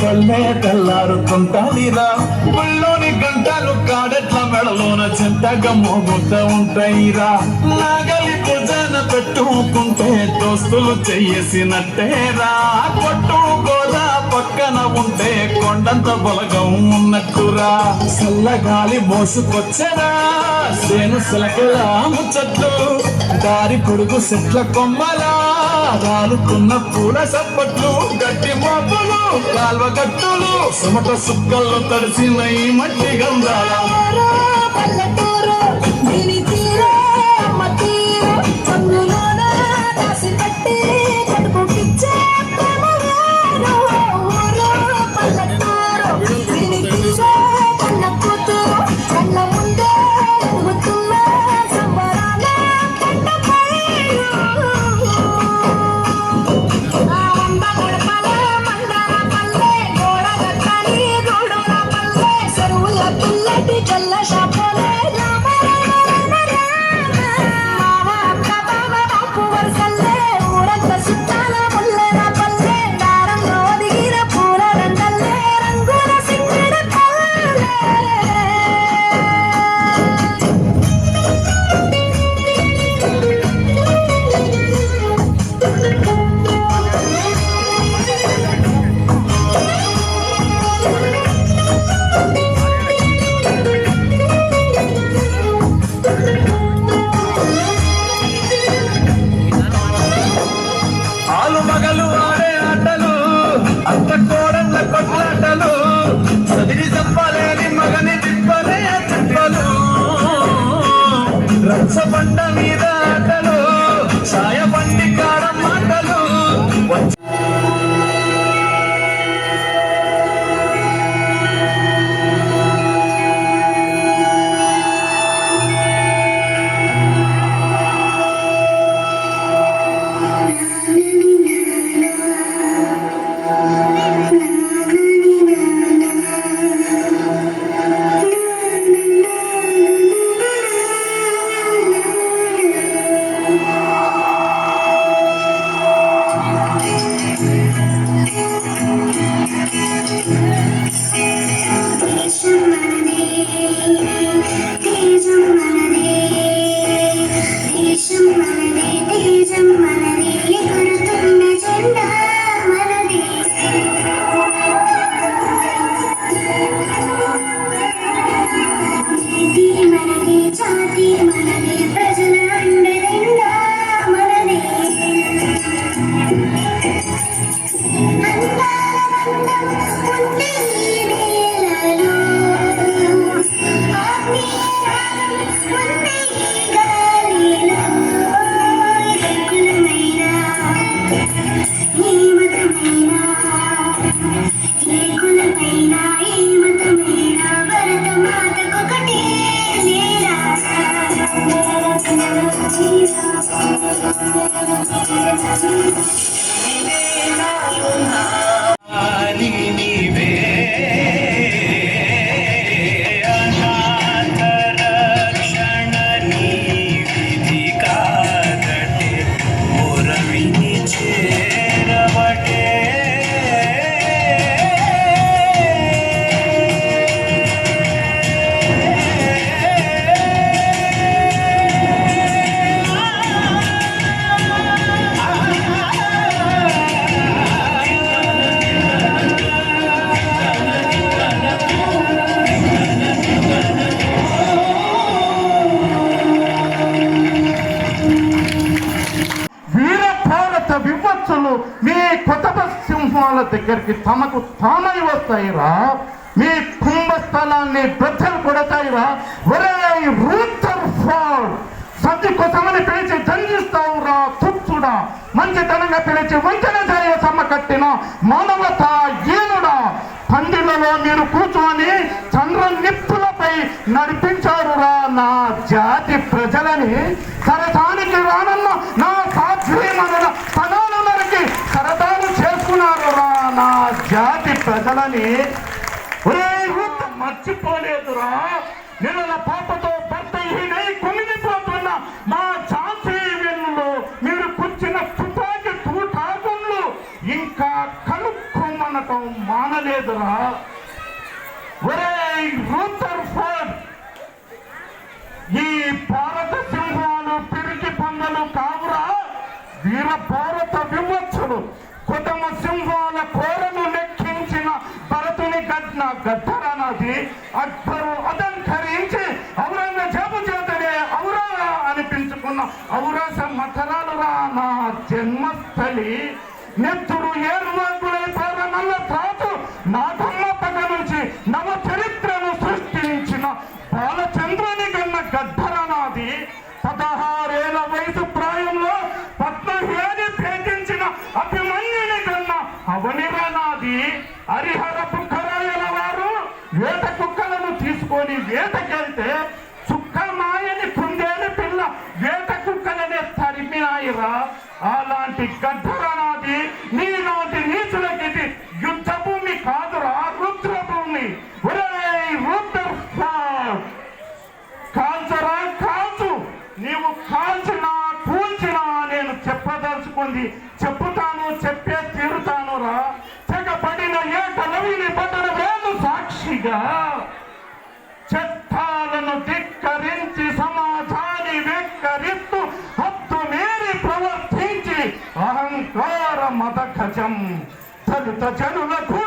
కళ్ళే తెల్లారుతుంటానిరా గుళ్ళోని గంటలు కాడట్ల మెడలోన చింతగా మోగుత ఉంటాయిరా. నాగలి భుజాన పెట్టుకుంటే దోస్తులు చేసినట్టేరా కొట్టు గోదా పక్కన ఉంటే కొండంత బలగం ఉన్నట్టురా. చల్లగాలి మోసుకొచ్చరా సేను సిలకలా ముచ్చట్లు. దారి పొడుగు సెట్ల కొమ్మలా. రాగాలుకున్న పూల సప్పట్లు గట్టి మాపులు కాల్వ గట్టులు సుమట సుక్కల్లో తడిసిన ఈ మట్టి గంధాల. அந்த கோடல்ல கொண்டாட்டலும் వారికి తమకు తామై వస్తాయిరా. మీ కుంభ స్థలాన్ని బెత్తలు కొడతాయిరాసమని పిలిచి రూతర్ ఫాల్. సత్తి కోసమని పిలిచి పిలిచి వంచన చేయ కట్టిన మానవత ఏనుడా. పందిలలో మీరు కూర్చొని చంద్ర నిప్పులపై నడిపించారు రా నా జాతి ప్రజలని. సరసానికి రానన్న నా సాధ్యమనుల తనాలనరికి సరదాలు చేస్తారు నా జాతి ప్రజలని ఒరే యూత్ మర్చిపోలేదురా. నిన్న పాపతో భర్త ఈడై కుమిలిపోతున్న మా ఝాన్సీ వెన్నులో మీరు కూర్చిన తుపాకి తూటాకుళ్ళు ఇంకా కనుక్కోమనటం మానలేదురా. ఒరే రూతర్ ఫోర్డ్ అక్బరు అదంకరించి ఔరంగజేబు చేతనే ఔరా అనిపించుకున్న ఔరస తీసుకొని వేటకెళ్తే చుక్క కుందేలు పిల్ల వేట కుక్కలనే తరిమినాయిరా. అలాంటి గద్దరనాది నీలాంటి నీచులకి యుద్ధ భూమి కాదురా రుద్రభూమి. ఒరేయ్ కాల్చరా కాల్చు. నీవు కాల్చినా కూల్చినా నేను చెప్పదలుచుకుంది. చెప్పుతాను చెప్పే తీరుతాను రా తెగబడిన ఏకలవిని బట్టల వేలు సాక్షిగా. 他讲到那苦